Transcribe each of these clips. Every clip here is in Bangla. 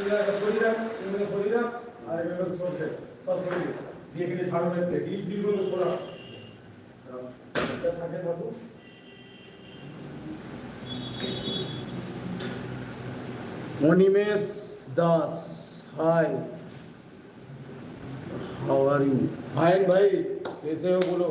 গেলে শরীর এগুলো শরীর আর এগুলো সরষে সব শরীর দিয়ে এখানে ছাড়ো দেখতে ডিপ ডিপগুলো সরা থাকে বাবু Animesh Das hi how are you fine भाई कैसे हो बोलो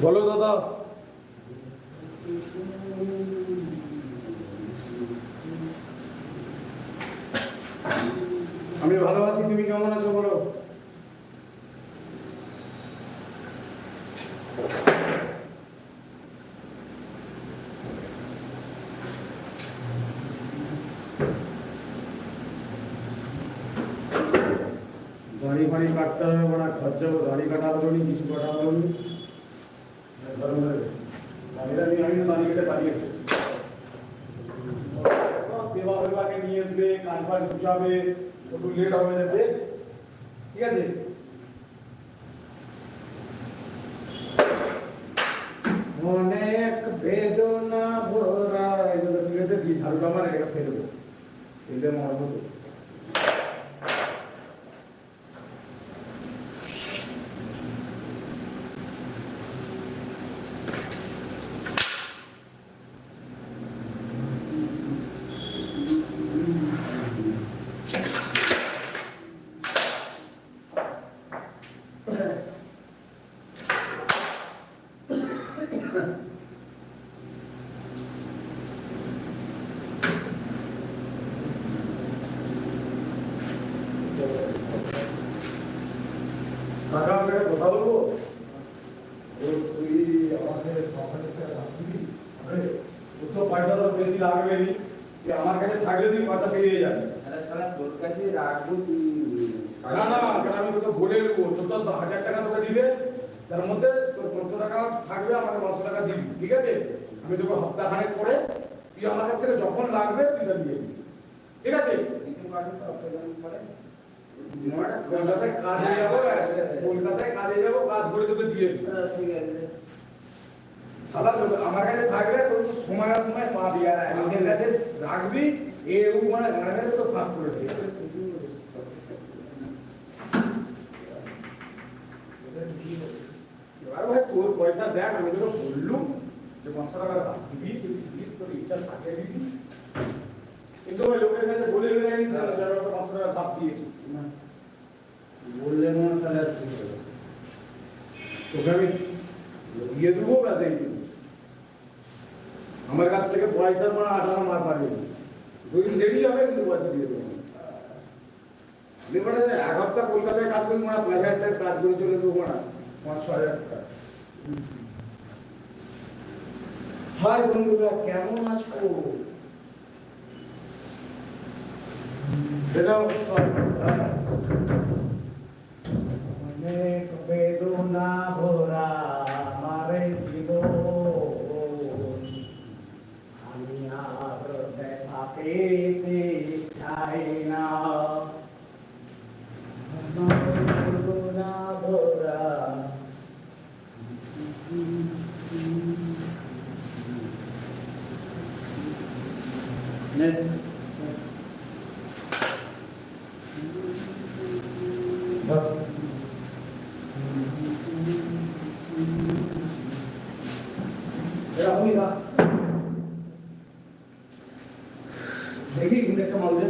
बोलो दादा আমি ভালো আছি তুমি কেমন আছো বলো? দাড়ি ফাড়ি কাটতে হবে বড় খরচা, দাড়ি কাটা হলো কিছু কাটা হলো দাড়ি কেটে পালিয়েছি নিয়ে আসবে কাজ ফাজ বুঝাবে একটু লেট যাতে। ঠিক আছে? অনেক বেদনা ভরা। এগুলো দিয়ে ঝাড়ুটা আমার এটা ফেলে দেবো। ফেলে মারবো তো। টাকা আমি একটা কথা বলব ও তুই আমাকে সকালে টাকা রাখবি আরে ও তো পয়সা তো বেশি লাগবে নি তুই আমার কাছে থাকলে তুই পয়সা পেয়ে যাবি আরে শালা তোর কাছে রাখব তুই না না কেন আমি তোকে বলে দেবো তোর তো হাজার টাকা তোকে দিবে তার মধ্যে তোর পাঁচশো টাকা থাকবে আমাকে পাঁচশো টাকা দিবি ঠিক আছে? আমি তোকে সপ্তাহ খানেক পরে তুই আমার কাছ থেকে যখন লাগবে তুই তা দিয়ে দিবি ঠিক আছে? করে কলকাতায় কাজে যাব কলকাতায় কাজে যাব কাজ করে তোকে দিয়ে দিবি। ঠিক আছে। সাদা আমার কাছে থাকলে তোর তো সময় সময় পাবি আর আমাদের কাছে রাখবি এ ও মানে গানে তো ফাঁক করে দিবি। এবার ভাই তোর পয়সা দেখ, আমি তোকে বললুম যে পাঁচশো টাকা দাম দিবি, তুই দিস তোর ইচ্ছা থাকে দিবি। কিন্তু ওই লোকের কাছে বলে যারা পাঁচশো টাকা দাম দিয়েছি। বললে না তাহলে আর কি? তোকে আমি দিয়ে দেবো ব্যাস। এইটুকু আমার কাছ থেকে পয়সা মানে আঠারো মার পারবে না। দুই দিন দেরি হবে, কিন্তু পয়সা দিয়ে দেবো। এক হপ্তাহ কলকাতায় কাজ করি মানে পাঁচ কাজ করে চলে দেবো না পাঁচ ছ হাজার টাকা হাই বন্ধুরা, কেমন আছো? এটাও অনেক বেদনা ভরা আমারে জীবন। আমি আর দেখা পেতে চাই না। বেদনা ভরা এরকমই না দেখি কিন্তু একটা মাল দে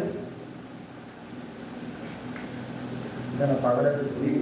পাগল একটা ঘুরিয়ে